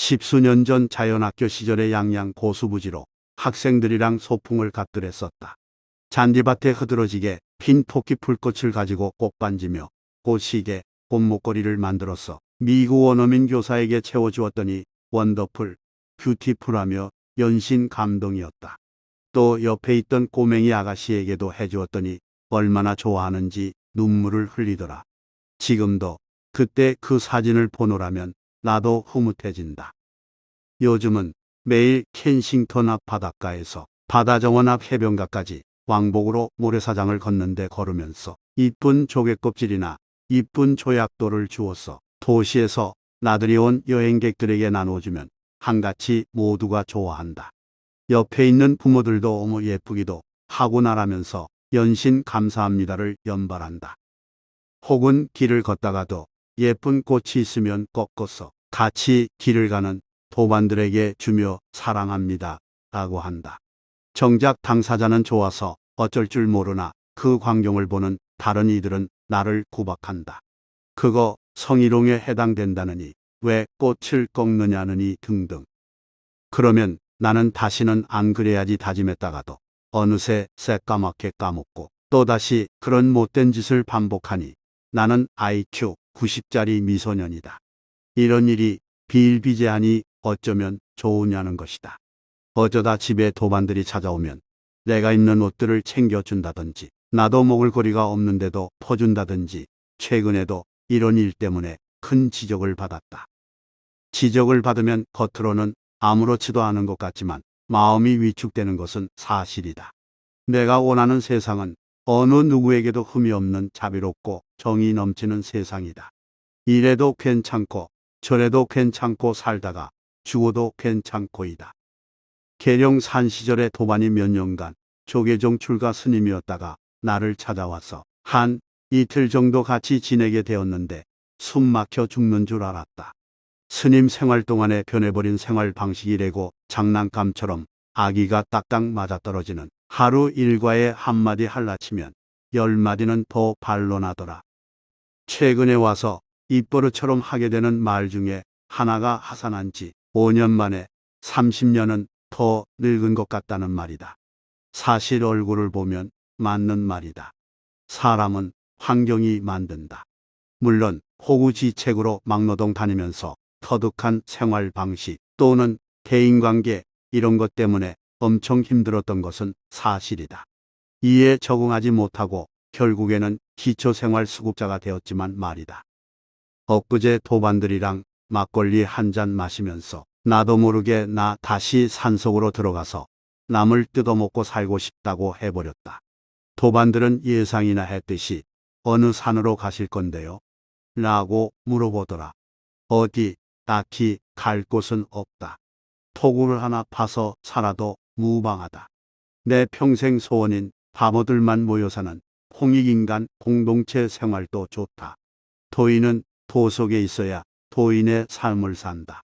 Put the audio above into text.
십수년 전 자연학교 시절의 양양 고수부지로 학생들이랑 소풍을 갔더랬었다. 잔디밭에 흐드러지게 핀 토끼 풀꽃을 가지고 꽃반지며 꽃시계, 꽃목걸이를 만들어서 미국 원어민 교사에게 채워주었더니 원더풀, 뷰티풀하며 연신 감동이었다. 또 옆에 있던 꼬맹이 아가씨에게도 해주었더니 얼마나 좋아하는지 눈물을 흘리더라. 지금도 그때 그 사진을 보노라면 나도 흐뭇해진다. 요즘은 매일 켄싱턴 앞 바닷가에서 바다 정원 앞 해변가까지 왕복으로 모래사장을 걷는데 걸으면서 이쁜 조개껍질이나 이쁜 조약돌을 주어서 도시에서 나들이 온 여행객들에게 나눠주면 한같이 모두가 좋아한다. 옆에 있는 부모들도 어머 예쁘기도 하고 나라면서 연신 감사합니다를 연발한다. 혹은 길을 걷다가도 예쁜 꽃이 있으면 꺾어서 같이 길을 가는 도반들에게 주며 사랑합니다. 라고 한다. 정작 당사자는 좋아서 어쩔 줄 모르나 그 광경을 보는 다른 이들은 나를 구박한다. 그거 성희롱에 해당된다느니 왜 꽃을 꺾느냐느니 등등. 그러면 나는 다시는 안 그래야지 다짐했다가도 어느새 새까맣게 까먹고 또다시 그런 못된 짓을 반복하니 나는 IQ 90짜리 미소년이다. 이런 일이 비일비재하니 어쩌면 좋으냐는 것이다. 어쩌다 집에 도반들이 찾아오면 내가 입는 옷들을 챙겨준다든지 나도 먹을 거리가 없는데도 퍼준다든지 최근에도 이런 일 때문에 큰 지적을 받았다. 지적을 받으면 겉으로는 아무렇지도 않은 것 같지만 마음이 위축되는 것은 사실이다. 내가 원하는 세상은 어느 누구에게도 흠이 없는 자비롭고 정이 넘치는 세상이다. 이래도 괜찮고 저래도 괜찮고 살다가 죽어도 괜찮고이다. 계룡산 시절의 도반이 몇 년간 조계종 출가 스님이었다가 나를 찾아와서 한 이틀 정도 같이 지내게 되었는데 숨 막혀 죽는 줄 알았다. 스님 생활 동안에 변해버린 생활 방식이래고 장난감처럼 아기가 딱딱 맞아떨어지는 하루 일과에 한마디 할라치면 열마디는 더 반론하더라. 최근에 와서 입버릇처럼 하게 되는 말 중에 하나가 하산한 지 5년 만에 30년은 더 늙은 것 같다는 말이다. 사실 얼굴을 보면 맞는 말이다. 사람은 환경이 만든다. 물론 호구지책으로 막노동 다니면서 터득한 생활 방식 또는 대인관계 이런 것 때문에 엄청 힘들었던 것은 사실이다. 이에 적응하지 못하고 결국에는 기초생활 수급자가 되었지만 말이다. 엊그제 도반들이랑 막걸리 한 잔 마시면서 나도 모르게 나 다시 산속으로 들어가서 남을 뜯어먹고 살고 싶다고 해버렸다. 도반들은 예상이나 했듯이 어느 산으로 가실 건데요? 라고 물어보더라. 어디 딱히 갈 곳은 없다. 토구를 하나 파서 살아도 무방하다. 내 평생 소원인 바보들만 모여 사는 홍익인간 공동체 생활도 좋다. 도인은 도 속에 있어야 도인의 삶을 산다.